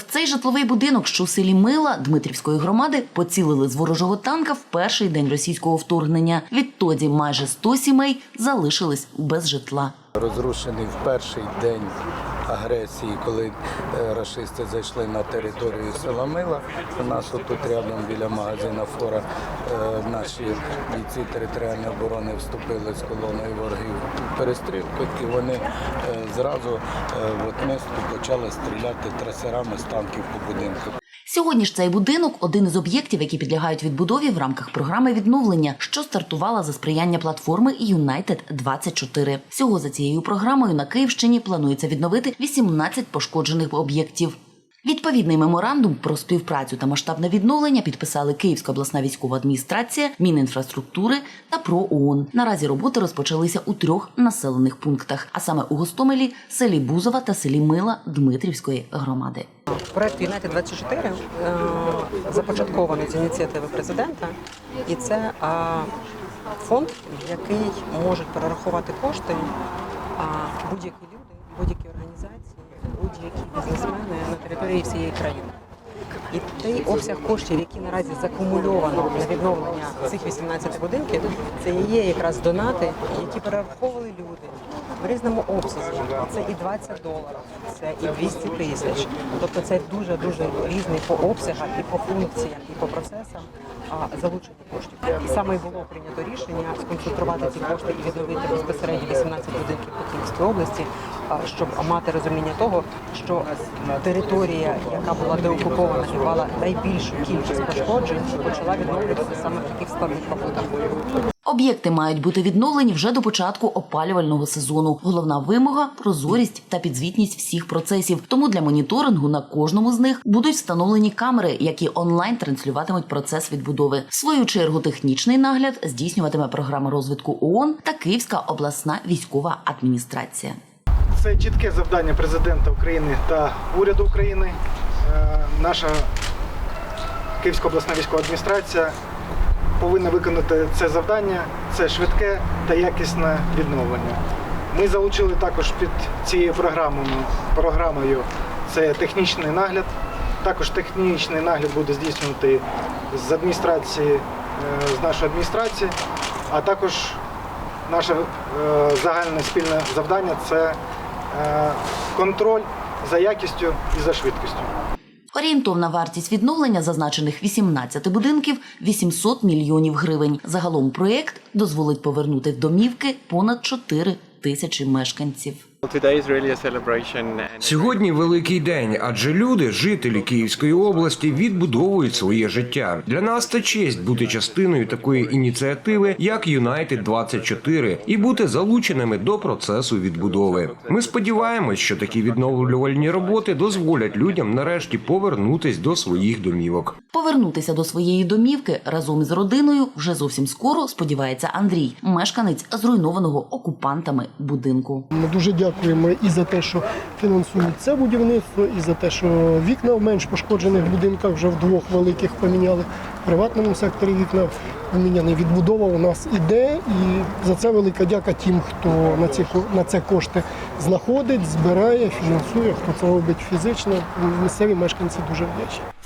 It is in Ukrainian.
В цей житловий будинок, що у селі Мила Дмитрівської громади, поцілили з ворожого танка в перший день російського вторгнення. Відтоді майже 100 сімей залишились без житла. Розрушений в перший день агресії, коли е, рашисти зайшли на територію села Мила. У нас отут рядом біля магазина Фора е, наші бійці територіальної оборони вступили з колоною ворогів в перестрілку, і вони е, зразу е, в отместку почали стріляти трасерами з танків по будинку. Сьогодні ж цей будинок один із об'єктів, які підлягають відбудові в рамках програми відновлення, що стартувала за сприяння платформи United 24 Всього за цією програмою на Київщині планується відновити 18 пошкоджених об'єктів. Відповідний меморандум про співпрацю та масштабне відновлення підписали Київська обласна військова адміністрація, Мінінфраструктури та ПРО ООН. Наразі роботи розпочалися у трьох населених пунктах, а саме у Гостомелі, селі Бузова та селі Мила Дмитрівської громади. Проект Юнайтед 24 е, започаткований з ініціативи президента, і це фонд, який можуть перерахувати кошти будь-які люди, будь-які організації, будь-які бізнесмени території всієї країни. І той обсяг коштів, які наразі закумульовано для відновлення цих 18 будинків, це є якраз донати, які перераховували люди в різному обсязі. Це і 20 доларів, це і 200 тисяч. Тобто це дуже дуже різний по обсягах, і по функціям, і по процесам залучення коштів. І саме було прийнято рішення сконцентрувати ці кошти і відновити безпосередньо 18 будинків Київській області, щоб мати розуміння того, що територія, яка була деокупована і мала найбільшу кількість пошкоджень, почала відновлюватися саме в таких складних роботах. Об'єкти мають бути відновлені вже до початку опалювального сезону. Головна вимога прозорість та підзвітність всіх процесів. Тому для моніторингу на кожному з них будуть встановлені камери, які онлайн транслюватимуть процес відбудови. В свою чергу технічний нагляд здійснюватиме програма розвитку ООН та Київська обласна військова адміністрація. Це чітке завдання президента України та уряду України. Е, Наша Київська обласна військова адміністрація повинна виконати це завдання. Це швидке та якісне відновлення. Ми залучили також під цією програмою, програмою це технічний нагляд. Також технічний нагляд буде здійснювати з адміністрації, е, з нашої адміністрації, а також наше е, загальне спільне завдання це е, контроль за якістю і за швидкістю. Орієнтовна вартість відновлення зазначених 18 будинків 800 мільйонів гривень. Загалом проєкт дозволить повернути в домівки понад 4 тисячі мешканців. Today is really a celebration and Сьогодні великий день, адже люди, жителі Київської області, відбудовують своє життя. Для нас це честь бути частиною такої ініціативи, як Юнайтед 24 і бути залученими до процесу відбудови. Ми сподіваємось, що такі відновлювальні роботи дозволять людям нарешті повернутись до своїх домівок. Повернутися до своєї домівки разом із родиною вже зовсім скоро, сподівається Андрій, мешканець зруйнованого окупантами будинку. Ми дуже дякуємо і за те, що фінансують це будівництво, і за те, що вікна в менш пошкоджених будинках вже в двох великих поміняли. В приватному секторі вікна поміняні. Відбудова у нас іде, і за це велика дяка тим, хто на ці на це кошти знаходить, збирає, фінансує, хто це робить фізично. Місцеві мешканці дуже вдячні.